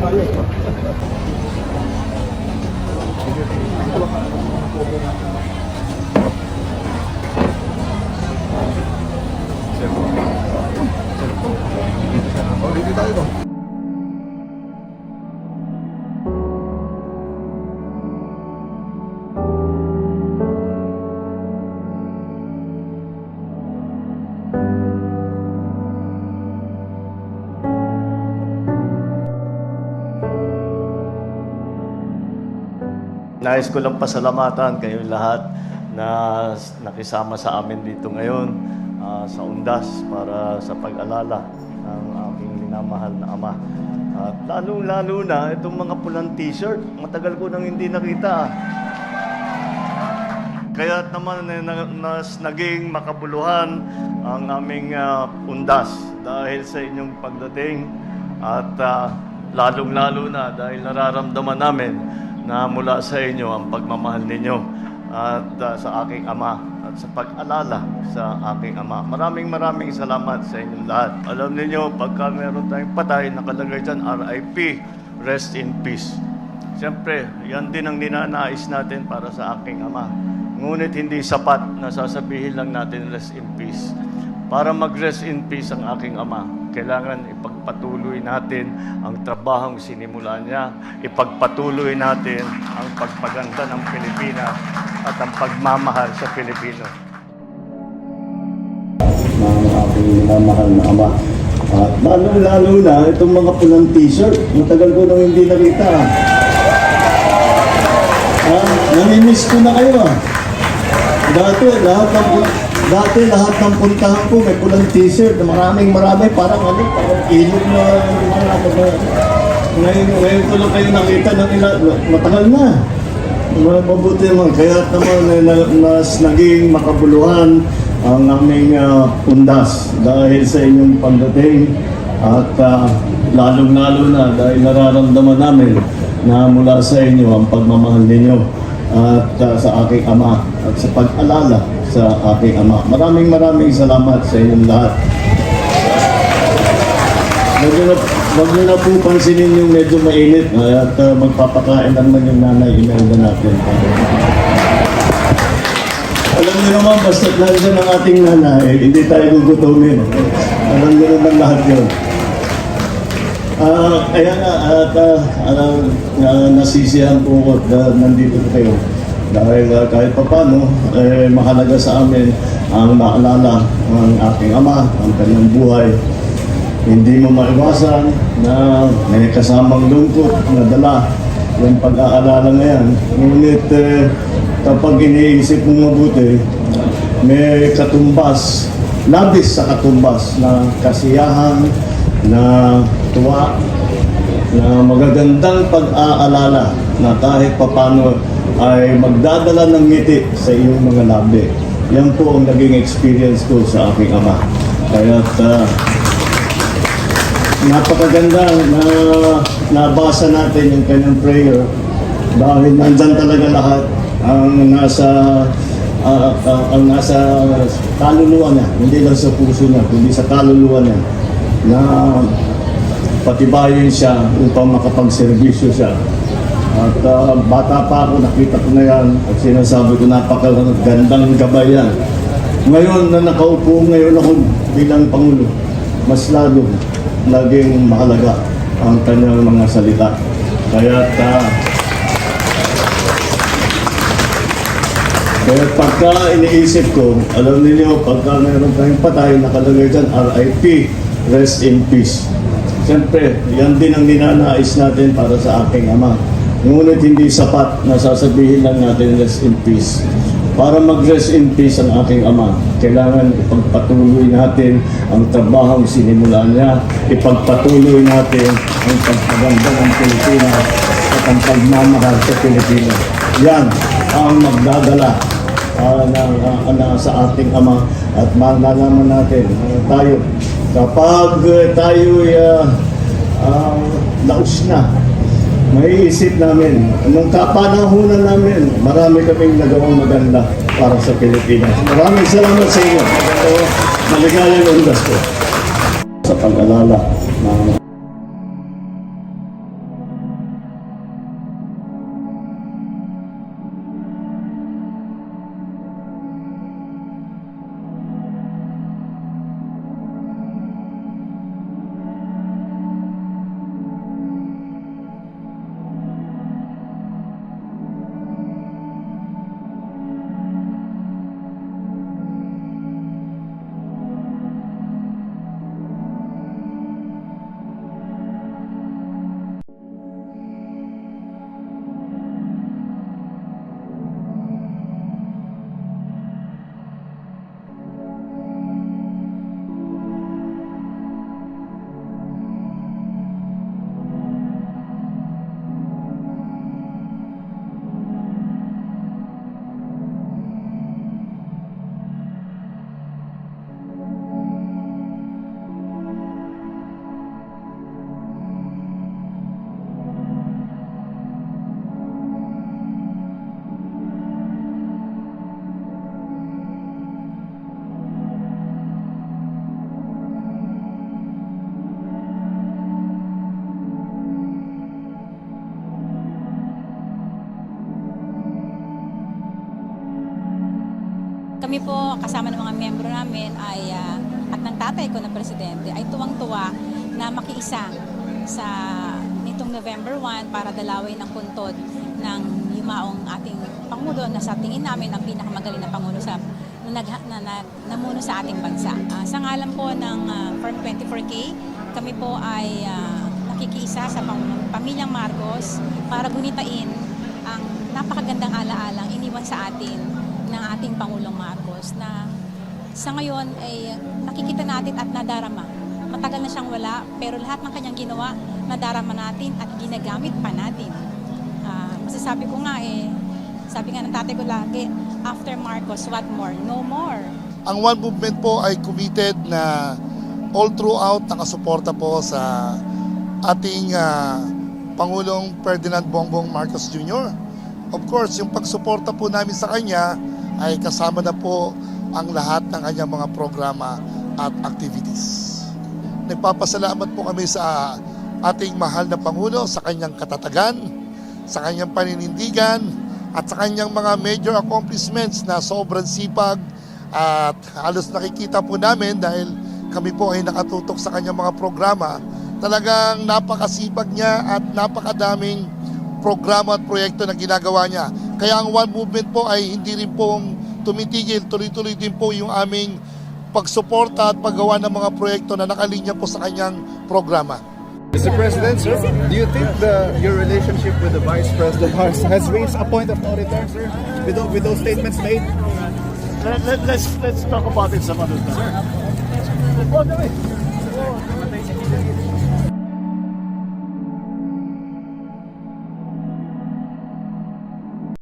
这个，这个，哦，你去打一个。Nais ko lang pasalamatan kayo lahat na nakisama sa amin dito ngayon ah, sa Undas para sa pag-alala ng aking minamahal na ama. At lalong-lalo na itong mga pulang t-shirt. Matagal ko nang hindi nakita. Kaya naman eh, na, nas, naging makabuluhan ang aming ah, undas dahil sa inyong pagdating at ah, lalong-lalo na dahil nararamdaman namin na mula sa inyo ang pagmamahal ninyo at ah, sa aking ama at sa pag-alala sa aking ama. Maraming maraming salamat sa inyong lahat. Alam niyo pagka meron tayong patay, nakalagay dyan RIP, rest in peace. Siyempre, yan din ang ninanais natin para sa aking ama. Ngunit hindi sapat na sasabihin lang natin rest in peace. Para mag-rest in peace ang aking ama, kailangan ipagpatuloy natin ang trabahong sinimula niya, ipagpatuloy natin ang pagpaganda ng Pilipinas at ang pagmamahal sa Pilipino. ng aking minamahal na ama. At lalo-lalo na itong mga pulang t-shirt. Matagal ko nang hindi nakita. Ah, namimiss ko na kayo. Dati lahat ng dati lahat ng puntahan ko may pulang t-shirt. Maraming marami. Parang ano, parang ilog na ngayon, ngayon ko lang kayo nakita ng ila, matagal na. Ma- Mabuti naman, kaya naman na, nas, naging makabuluhan ang aming ah, pundas dahil sa inyong pagdating. At ah, lalong-lalo na dahil nararamdaman namin na mula sa inyo ang pagmamahal ninyo at ah, sa aking ama at sa pag-alala sa aking ama. Maraming maraming salamat sa inyong lahat. Huwag nyo na, po pansinin yung medyo mainit at uh, magpapakain na naman yung nanay Imelda natin. Alam nyo naman, basta nandiyan ang ating nanay, hindi tayo gugutomin. Alam nyo naman lahat yun. Ah, kaya nga, at uh, uh, uh, nasisiyahan po ako na nandito kayo. Dahil uh, kahit pa eh, mahalaga sa amin ang maalala ng aking ama, ang kanyang buhay, hindi mo maiwasan na may kasamang lungkot na dala yung pag-aalala na yan. Ngunit eh, kapag iniisip mo mabuti, may katumbas, labis sa katumbas na kasiyahan, na tuwa, na magagandang pag-aalala na kahit papano ay magdadala ng ngiti sa iyong mga labi. Yan po ang naging experience ko sa aking ama. Kaya napakaganda na nabasa natin yung kanyang prayer dahil nandyan talaga lahat ang nasa ah, ah, ang nasa kaluluwa niya, hindi lang sa puso niya, kundi sa kaluluwa niya na patibayin siya upang makapagserbisyo siya. At ah, bata pa ako, nakita ko na yan at sinasabi ko napakagandang gabay yan. Ngayon na nakaupo ngayon ako bilang Pangulo, mas lalo naging mahalaga ang kanyang mga salita. Kaya uh, kaya pagka iniisip ko, alam niyo pagka mayroon tayong patay, nakalagay dyan, RIP, rest in peace. Siyempre, yan din ang ninanais natin para sa aking ama. Ngunit hindi sapat na sasabihin lang natin rest in peace. Para mag-rest in peace ang aking ama, kailangan ipagpatuloy natin ang trabahong sinimulan niya, ipagpatuloy natin ang pagpaganda ng Pilipinas at ang pagmamahal sa Pilipinas. Yan ang magdadala ah, na, na- na sa ating ama at malalaman natin ah, tayo kapag eh, tayo uh, laos na maiisip namin nung kapanahunan namin marami kaming nagawang maganda para sa Pilipinas. Maraming salamat sa inyo. Ito, maligayang undas ko. Sa pag-alala. ng Kami po, kasama ng mga miyembro namin ay, ah, at ng tatay ko na presidente, ay tuwang-tuwa na makiisa sa nitong November 1 para dalawin ang puntod ng yumaong ating Pangulo na sa tingin namin ang pinakamagaling na Pangulo sa na, na, na, namuno sa ating bansa. Ah, sa ngalan po ng ah, Firm 24K, kami po ay ah, nakikiisa sa pam- pamilyang Marcos para gunitain ang napakagandang alaalang iniwan sa atin ng ating Pangulong Marcos na sa ngayon ay nakikita natin at nadarama. Matagal na siyang wala pero lahat ng kanyang ginawa nadarama natin at ginagamit pa natin. Ah, masasabi ko nga eh, sabi nga ng tatay ko lagi, after Marcos, what more? No more. Ang One Movement po ay committed na all throughout nakasuporta po sa ating ah, Pangulong Ferdinand Bongbong Marcos Jr. Of course, yung pagsuporta po namin sa kanya ay kasama na po ang lahat ng kanyang mga programa at activities. Nagpapasalamat po kami sa ating mahal na Pangulo sa kanyang katatagan, sa kanyang paninindigan, at sa kanyang mga major accomplishments na sobrang sipag at halos nakikita po namin dahil kami po ay nakatutok sa kanyang mga programa. Talagang napakasipag niya at napakadaming programa at proyekto na ginagawa niya. Kaya ang One Movement po ay hindi rin po tumitigil, tuloy-tuloy din po yung aming pagsuporta at paggawa ng mga proyekto na nakalinya po sa kanyang programa. Mr. President, sir, do you think the your relationship with the Vice President has, has reached a point of no return, sir? With, tho- with those statements made? Let, let, let's, let's talk about it some other time.